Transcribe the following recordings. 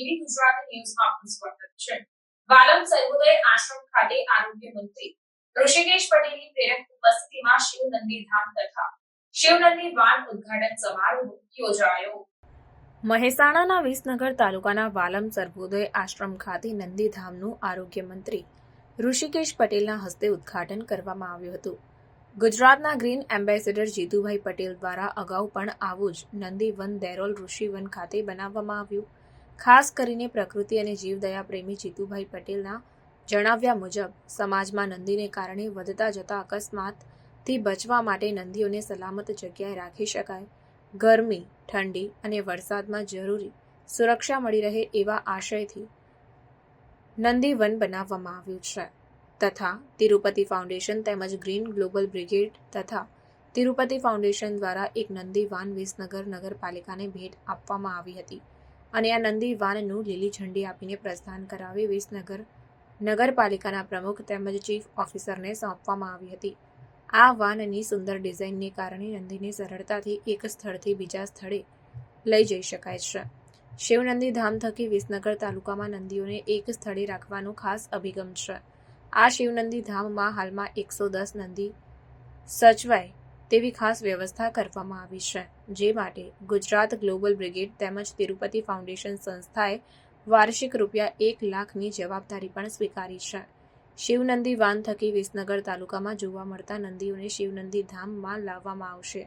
એવી ગુજરાતી ન્યૂઝમાં આપનું સ્વાગત છે વાલમ સર્વોદય આશ્રમ ખાતે આરોગ્ય મંત્રી ઋષિકેશ પટેલની પ્રેરક ઉપસ્થિતિમાં શિવ નંદીધામ તથા શિવ નંદી વાન ઉદ્ઘાટન સમારોહ યોજાયો મહેસાણાના વિસનગર તાલુકાના વાલમ સર્વોદય આશ્રમ ખાતે નંદીધામનું આરોગ્ય મંત્રી ઋષિકેશ પટેલના હસ્તે ઉદ્ઘાટન કરવામાં આવ્યું હતું. ગુજરાતના ગ્રીન એમ્બેસેડર જીતુભાઈ પટેલ દ્વારા અગાઉ પણ આવું જ નંદીવન દેરોલ ઋષિવન ખાતે બનાવવામાં આવ્યું. ખાસ કરીને પ્રકૃતિ અને જીવદયા પ્રેમી જીતુભાઈ પટેલના જણાવ્યા મુજબ, સમાજમાં નંદીને કારણે વધતા જતા અકસ્માતથી બચવા માટે નંદીઓને સલામત જગ્યાએ રાખી શકાય. ગરમી, ઠંડી અને વરસાદમાં જરૂરી સુરક્ષા મળી રહે એવા આશયથી નંદીવન બનાવવામાં આવ્યું છે તથા તિરુપતિ ફાઉન્ડેશન તેમજ ગ્રીન ગ્લોબલ બ્રિગેડ તથા તિરુપતિ ફાઉન્ડેશન દ્વારા એક નંદી વાન વિસનગર નગરપાલિકાને ભેટ આપવામાં આવી હતી. અને આ નંદી વાનનું લીલી ઝંડી આપીને પ્રસ્થાન કરાવી વિસનગર નગરપાલિકાના પ્રમુખ તેમજ ચીફ ઓફિસરને સોંપવામાં આવી હતી. આ વાનની સુંદર ડિઝાઇનને કારણે નંદીને સરળતાથી એક સ્થળથી બીજા સ્થળે લઈ જઈ શકાય છે. શિવનંદી ધામ થકી વિસનગર તાલુકામાં નંદીઓને એક સ્થળે રાખવાનો ખાસ અભિગમ છે. આ શિવનંદી ધામમાં હાલમાં એકસો દસ નંદી સચવાય તેવી ખાસ વ્યવસ્થા કરવામાં આવી છે, જે માટે ગુજરાત ગ્લોબલ બ્રિગેડ તેમજ તિરુપતિ ફાઉન્ડેશન સંસ્થાએ વાર્ષિક રૂપિયા એક લાખની જવાબદારી પણ સ્વીકારી છે. શિવનંદી વાન થકી વિસનગર તાલુકામાં જોવા મળતા નંદીઓને શિવનંદી ધામમાં લાવવામાં આવશે,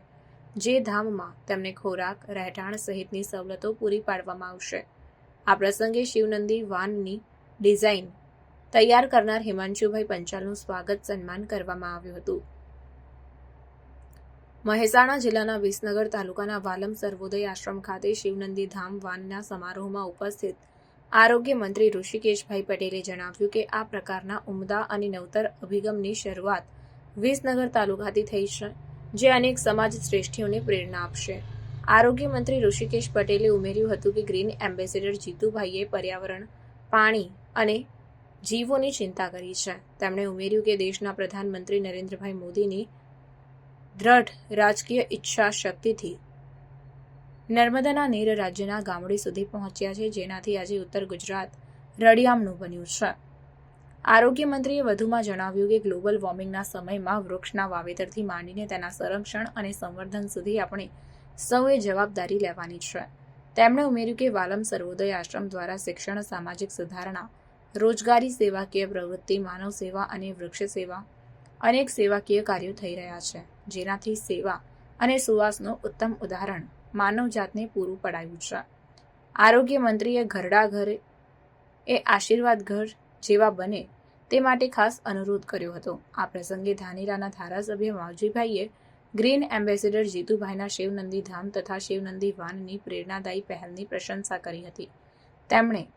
જે ધામમાં તેમને ખોરાક, રહેઠાણ સહિતની સવલતો પૂરી પાડવામાં આવશે. આ પ્રસંગે શિવનંદી વાનની ડિઝાઇન તૈયાર કરનાર હિમાંશુભાઈ પંચાલનું સ્વાગત સન્માન કરવામાં આવ્યું હતું. મહેસાણા જિલ્લાના વિસનગર તાલુકાના વાલમ સર્વોદય આશ્રમ ખાતે શિવનંદી ધામ વાનના સમારોહમાં ઉપસ્થિત આરોગ્ય મંત્રી ઋષિકેશભાઈ પટેલે જણાવ્યું કે આ પ્રકારના ઉમદા અને નવતર અભિગમની શરૂઆત વિસનગર તાલુકાથી થઈ છે, જે અનેક સમાજ શ્રેષ્ઠીઓને પ્રેરણા આપશે. આરોગ્ય મંત્રી ઋષિકેશ પટેલે ઉમેર્યું હતું કે ગ્રીન એમ્બેસેડર જીતુભાઈએ પર્યાવરણ, પાણી અને જીવોની ચિંતા કરી છે. તેમણે ઉમેર્યું કે દેશના પ્રધાનમંત્રી નરેન્દ્રભાઈ મોદીની દ્રઢ રાજકીય ઈચ્છા શક્તિથી નર્મદાના નીર રાજ્યના ગામડી સુધી પહોંચ્યા છે, જેનાથી આજે ઉત્તર ગુજરાત રળિયામણું બન્યું છે. આરોગ્ય મંત્રીએ વધુમાં જણાવ્યું કે ગ્લોબલ વોર્મિંગના સમયમાં વૃક્ષના વાવેતરથી માંડીને તેના સંરક્ષણ અને સંવર્ધન સુધી આપણે સૌએ જવાબદારી લેવાની છે. તેમણે ઉમેર્યું કે વાલમ સર્વોદય આશ્રમ દ્વારા શિક્ષણ, સામાજિક સુધારણા, રોજગારી સેવાકીય પ્રવૃત્તિ, માનવ સેવા અને વૃક્ષ સેવા અનેક સેવાકીય કાર્યો થઈ રહ્યા છે. જેનાથી સેવા અને સુવાસનું ઉત્તમ ઉદાહરણ માનવજાતને પૂરું પડાયું છે. આરોગ્ય મંત્રીએ ઘરડા ઘર એ આશીર્વાદ ઘર જેવા બને તે માટે ખાસ અનુરોધ કર્યો હતો. આ પ્રસંગે ધાનેરાના ધારાસભ્ય માવજીભાઈએ ગ્રીન એમ્બેસેડર જીતુભાઈના શિવનંદી ધામ તથા શિવનંદી વાનની પ્રેરણાદાયી પહેલની પ્રશંસા કરી હતી. તેમણે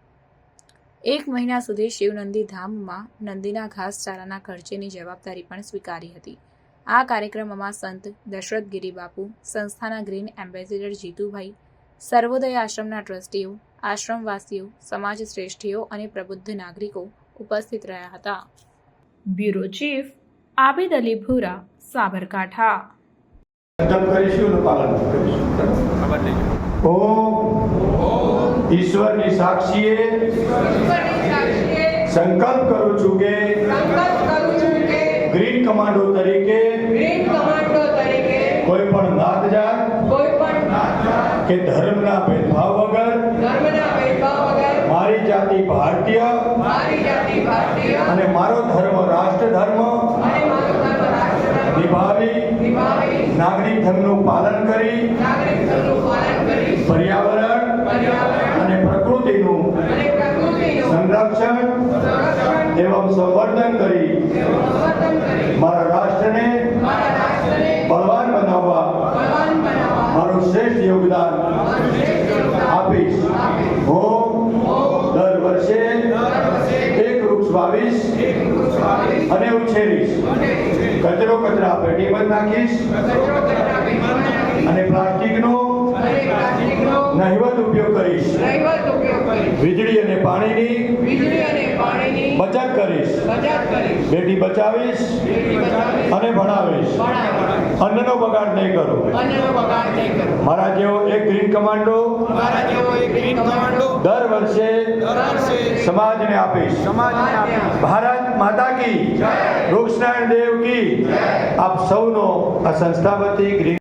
એક મહિના સુધી શિવનંદી ધામમાં નંદીના ઘાસચારાના ખર્ચેની જવાબદારી પણ સ્વીકારી હતી. આ કાર્યક્રમમાં સંત દશરથગીરી બાપુ સંસ્થાના ગ્રીન એમ્બેસેડર જીતુભાઈ સર્વોદય આશ્રમના ટ્રસ્ટીઓ આશ્રમવાસીઓ સમાજ શ્રેષ્ઠીઓ અને પ્રબુદ્ધ નાગરિકો ઉપસ્થિત રહ્યા હતા. બ્યુરો ચીફ આબિદ અલી ભૂરા સાબરકાંઠા. કરીશું પાલન કરીશું. ઓમ ઈશ્વરની સાક્ષીએ. સંકલ્પ કરું છું કે ગ્રીન કમાન્ડો તરીકે કોઈ પણ નાત જાત કે ધર્મના ભેદભાવ વગર મારી જાતિ ભારતીય અને મારો ધર્મ રાષ્ટ્ર ધર્મ નિભાવી નાગરિક ધર્મનું પાલન કરી પર્યાવરણ અને પ્રકૃતિનું સંરક્ષણ એવં સંવર્ધન કરી મારા રાષ્ટ્રને બળવાન બનાવવા મારું શ્રેષ્ઠ યોગદાન આપીશ હું દર વર્ષે વાવીશ અને ઉછેરીશ કચરો કચરા પેટીમાં નાખીશ. અને પ્લાસ્ટિકનો નહિવત ઉપયોગ કરીશ. વીજળી અને પાણીની બચત કરીશ. બેટી બચાવીશ અને ભણાવીશ. અન્નનો બગાડ નહીં કરો. મારા જેવો એક ગ્રીન કમાન્ડો મારા જેવો એક ગ્રીન કમાન્ડો દર વર્ષે દર વર્ષે સમાજને આપીશ. સમાજને આપીશ. ભારત માતા કી. વૃક્ષનારાયણ દેવ કી. આપ સૌનો આ સંસ્થા વતી ગ્રીન